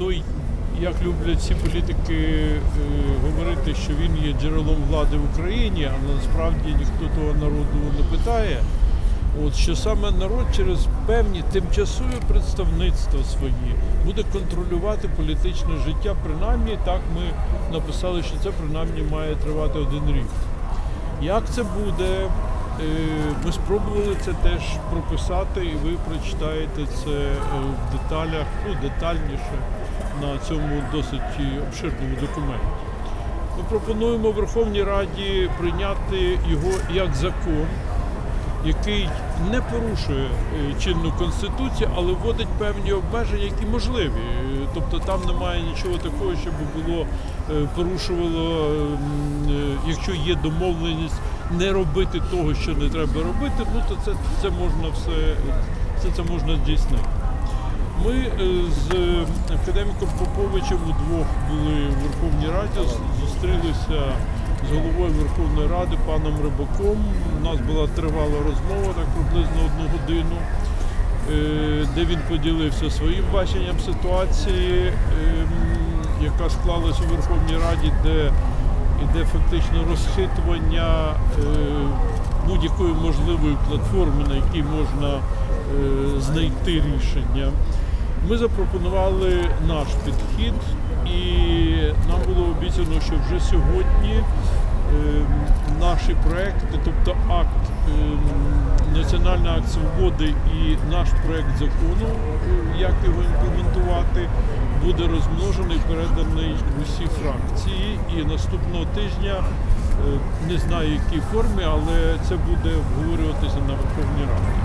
той, як люблять всі політики е, говорити, що він є джерелом влади в Україні, але насправді ніхто того народу не питає. От що саме народ через певні тимчасові представництва свої буде контролювати політичне життя. Принаймні так ми написали, що це принаймні має тривати один рік. Як це буде? Е, Ми спробували це теж прописати, і ви прочитаєте це е, в деталях, ну детальніше на цьому досить обширному документі. Ми пропонуємо Верховній Раді прийняти його як закон, який не порушує е, чинну конституцію, але вводить певні обмеження, які можливі. Е, Тобто там немає нічого такого, щоб було е, порушувало, якщо є домовленість не робити того, що не треба робити, ну то це, це можна все це, це можна здійснити. Ми з академіком Поповичем удвох були в Верховній Раді, зустрілися з головою Верховної Ради паном Рибаком. У нас була тривала розмова, так приблизно одну годину, е, де він поділився своїм баченням ситуації, ем, яка склалась у Верховній Раді, де іде фактично розхитування е, будь-якої можливої платформи, на якій можна е, знайти рішення. Ми запропонували наш підхід, і нам було обіцяно, що вже сьогодні е, наші проекти, тобто акт, е, Національний акт свободи і наш проект закону, е, як його імплементувати, буде розмножений, переданий в усі фракції. І наступного тижня е, не знаю, якій формі, але це буде обговорюватися на Верховній Раді.